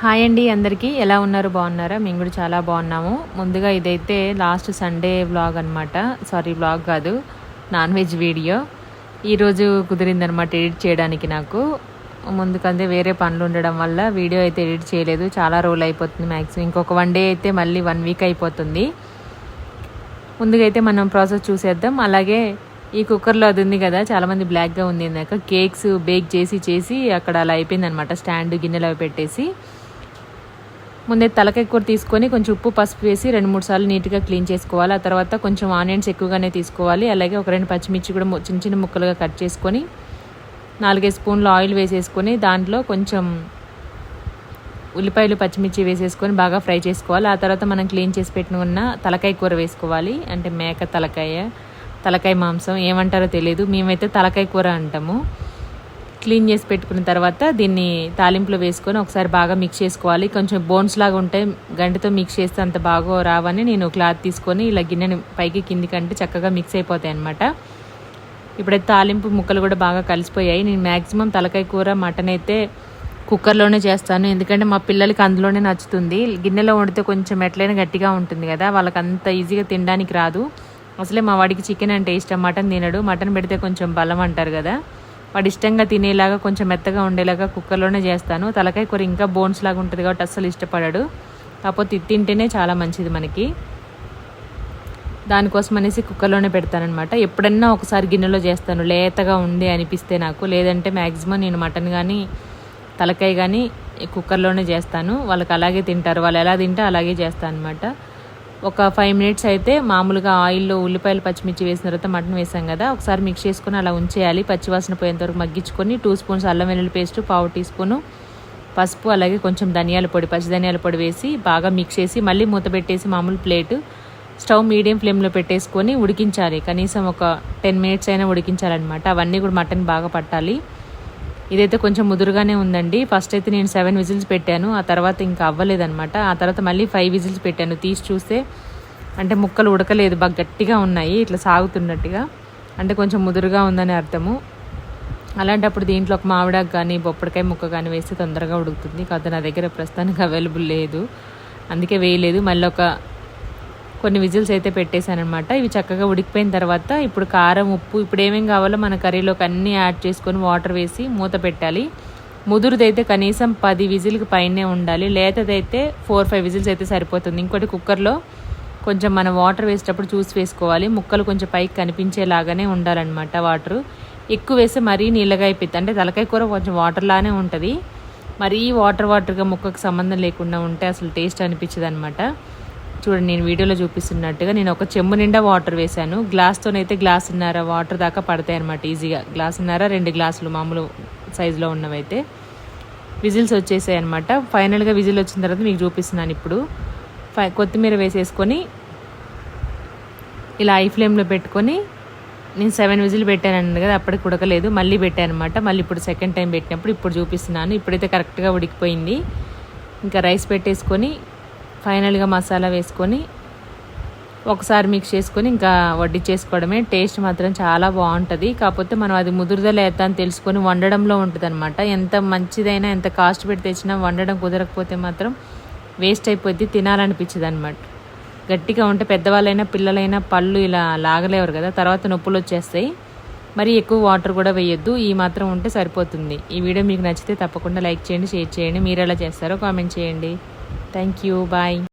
Hi అండి అందరికీ. ఎలా ఉన్నారు? బాగున్నారా? మేము కూడా చాలా బాగున్నాము. ముందుగా ఇదైతే లాస్ట్ సండే వ్లాగ్ అనమాట సారీ వ్లాగ్ కాదు. నాన్ వెజ్ వీడియో ఈరోజు కుదిరిందనమాట ఎడిట్ చేయడానికి నాకు. ముందుకందే వేరే పనులు ఉండడం వల్ల వీడియో అయితే ఎడిట్ చేయలేదు. చాలా రోజులు అయిపోతుంది మ్యాక్సిమం ఇంకొక వన్ డే అయితే మళ్ళీ వన్ వీక్ అయిపోతుంది. ముందుగా అయితే మనం ప్రాసెస్ చూసేద్దాం. అలాగే ఈ కుక్కర్లో అది ఉంది కదా చాలామంది బ్లాక్గా ఉంది ఇందాక కేక్స్ బేక్ చేసి చేసి అక్కడ అలా అయిపోయింది అనమాట స్టాండ్ గిన్నెలు అవి పెట్టేసి. ముందే తలకాయ కూర తీసుకొని కొంచెం ఉప్పు పసుపు వేసి రెండు మూడు సార్లు నీట్గా క్లీన్ చేసుకోవాలి. ఆ తర్వాత కొంచెం ఆనియన్స్ ఎక్కువగానే తీసుకోవాలి. అలాగే ఒక రెండు పచ్చిమిర్చి కూడా ము- చిన్న చిన్న ముక్కలుగా కట్ చేసుకొని నాలుగైదు స్పూన్లు ఆయిల్ వేసేసుకొని దాంట్లో కొంచెం ఉల్లిపాయలు పచ్చిమిర్చి వేసేసుకొని బాగా ఫ్రై చేసుకోవాలి. ఆ తర్వాత మనం క్లీన్ చేసి పెట్టుకున్న తలకాయ కూర వేసుకోవాలి. అంటే మేక తలకాయ తలకాయ మాంసం ఏమంటారో తెలియదు మేమైతే తలకాయ కూర అంటాము. క్లీన్ చేసి పెట్టుకున్న తర్వాత దీన్ని తాలింపులో వేసుకొని ఒకసారి బాగా మిక్స్ చేసుకోవాలి. కొంచెం బోన్స్ లాగా ఉంటే గంటతో మిక్స్ చేస్తే అంత బాగా రావని నేను క్లాత్ తీసుకొని ఇలా గిన్నెని పైకి కిందికి అంటే చక్కగా మిక్స్ అయిపోతాయి అనమాట ఇప్పుడైతే తాలింపు ముక్కలు కూడా బాగా కలిసిపోయాయి. నేను మ్యాక్సిమం తలకాయ కూర మటన్ అయితే కుక్కర్లోనే చేస్తాను. ఎందుకంటే మా పిల్లలకి అందులోనే నచ్చుతుంది. గిన్నెలో వండితే కొంచెం ఎట్లయినా గట్టిగా ఉంటుంది కదా. వాళ్ళకి అంత ఈజీగా తినడానికి రాదు. అసలే మా వాడికి చికెన్ అంటే ఇష్టం. మటన్ తినడు. మటన్ పెడితే కొంచెం బలం అంటారు కదా. వాడు ఇష్టంగా తినేలాగా కొంచెం మెత్తగా ఉండేలాగా కుక్కర్లోనే చేస్తాను. తలకాయ కూర ఇంకా బోన్స్ లాగా ఉంటుంది కాబట్టి అస్సలు ఇష్టపడాడు. కాకపోతే ఇది తింటేనే చాలా మంచిది మనకి. దానికోసం అనేసి కుక్కర్లోనే పెడతానమాట ఎప్పుడన్నా ఒకసారి గిన్నెలో చేస్తాను. లేతగా ఉంది అనిపిస్తే నాకు. లేదంటే మ్యాక్సిమం నేను మటన్ కానీ తలకాయ కానీ కుక్కర్లోనే చేస్తాను. వాళ్ళకి అలాగే తింటారు. వాళ్ళు ఎలా తింటే అలాగే చేస్తాను అనమాట ఒక ఫైవ్ మినిట్స్ అయితే మామూలుగా ఆయిల్లో ఉల్లిపాయలు పచ్చిమిర్చి వేసిన తర్వాత మటన్ వేసాం కదా ఒకసారి మిక్స్ చేసుకొని అలా ఉంచేయాలి. పచ్చివాసన పోయేంత వరకు మగ్గించుకొని టూ స్పూన్స్ అల్లం వెల్లుల్లి పేస్ట్ పావు టీ స్పూను పసుపు అలాగే కొంచెం ధనియాల పొడి పచ్చి ధనియాల పొడి వేసి బాగా మిక్స్ చేసి మళ్ళీ మూత పెట్టేసి మామూలు ప్లేట్ స్టవ్ మీడియం ఫ్లేమ్లో పెట్టేసుకొని ఉడికించాలి. కనీసం ఒక టెన్ మినిట్స్ అయినా ఉడికించాలన్నమాట. అవన్నీ కూడా మటన్ బాగా పట్టాలి. ఇదైతే కొంచెం ముదురుగానే ఉందండి. ఫస్ట్ అయితే నేను సెవెన్ విజిల్స్ పెట్టాను. ఆ తర్వాత ఇంకా అవ్వలేదన్నమాట. ఆ తర్వాత మళ్ళీ ఫైవ్ విజిల్స్ పెట్టాను. తీసి చూస్తే అంటే ముక్కలు ఉడకలేదు. బాగా గట్టిగా ఉన్నాయి. ఇట్లా సాగుతున్నట్టుగా. అంటే కొంచెం ముదురుగా ఉందని అర్థము. అలాంటప్పుడు దీంట్లో ఒక మామిడాకు కానీ బొప్పడికాయ ముక్క కానీ వేస్తే తొందరగా ఉడుకుతుంది. కాదు నా దగ్గర ప్రస్తుతానికి అవైలబుల్ లేదు. అందుకే వేయలేదు. మళ్ళీ ఒక కొన్ని విజిల్స్ అయితే పెట్టేశాను అనమాట ఇవి చక్కగా ఉడికిపోయిన తర్వాత ఇప్పుడు కారం ఉప్పు ఇప్పుడు ఏమేమి కావాలో మన కర్రీలోకి అన్నీ యాడ్ చేసుకొని వాటర్ వేసి మూత పెట్టాలి. ముదురుదైతే కనీసం పది విజిల్కి పైనే ఉండాలి. లేతదైతే ఫోర్ ఫైవ్ విజిల్స్ అయితే సరిపోతుంది. ఇంకోటి కుక్కర్లో కొంచెం మనం వాటర్ వేసేటప్పుడు చూసి వేసుకోవాలి. ముక్కలు కొంచెం పైకి కనిపించేలాగానే ఉండాలన్నమాట వాటర్. ఎక్కువ వేస్తే మరీ నీళ్ళగా అయిపోతుంది. అంటే తలకాయ కూర కొంచెం వాటర్ లానే ఉంటుంది. మరీ వాటర్ వాటర్గా ముక్కకు సంబంధం లేకుండా ఉంటే అసలు టేస్ట్ అనిపించదు అనమాట చూడండి నేను వీడియోలో చూపిస్తున్నట్టుగా నేను ఒక చెంబు నిండా వాటర్ వేశాను. గ్లాస్తోనైతే గ్లాసున్నర వాటర్ దాకా పడతాయి అనమాట ఈజీగా గ్లాసున్నర రెండు గ్లాసులు మామూలు సైజులో ఉన్నవైతే. విజిల్స్ వచ్చేసాయి అనమాట ఫైనల్గా విజిల్ వచ్చిన తర్వాత మీకు చూపిస్తున్నాను ఇప్పుడు. ఫై కొత్తిమీర వేసేసుకొని ఇలా ఐ ఫ్లేమ్లో పెట్టుకొని నేను సెవెన్ విజిల్ పెట్టాను కదా అప్పటికి ఉడకలేదు. మళ్ళీ పెట్టాను అనమాట మళ్ళీ ఇప్పుడు సెకండ్ టైం పెట్టినప్పుడు ఇప్పుడు చూపిస్తున్నాను. ఇప్పుడైతే కరెక్ట్గా ఉడికిపోయింది. ఇంకా రైస్ పెట్టేసుకొని ఫైనల్గా మసాలా వేసుకొని ఒకసారి మిక్స్ చేసుకొని ఇంకా వడ్డీ చేసుకోవడమే టేస్ట్ మాత్రం చాలా బాగుంటుంది. కాకపోతే మనం అది ముదురుదా లేదా అని తెలుసుకొని వండడంలో ఉంటుంది అనమాట ఎంత మంచిదైనా ఎంత కాస్ట్ పెట్టి తెచ్చినా వండడం కుదరకపోతే మాత్రం వేస్ట్ అయిపోద్ది తినాలనిపించదు అనమాట గట్టిగా ఉంటే పెద్దవాళ్ళైనా పిల్లలైనా పళ్ళు ఇలా లాగలేవరు కదా తర్వాత నొప్పులు వచ్చేస్తాయి. మరి ఎక్కువ వాటర్ కూడా వేయొద్దు ఈ మాత్రం ఉంటే సరిపోతుంది. ఈ వీడియో మీకు నచ్చితే తప్పకుండా లైక్ చేయండి షేర్ చేయండి. మీరు ఎలా చేస్తారో కామెంట్ చేయండి. thank you. Bye.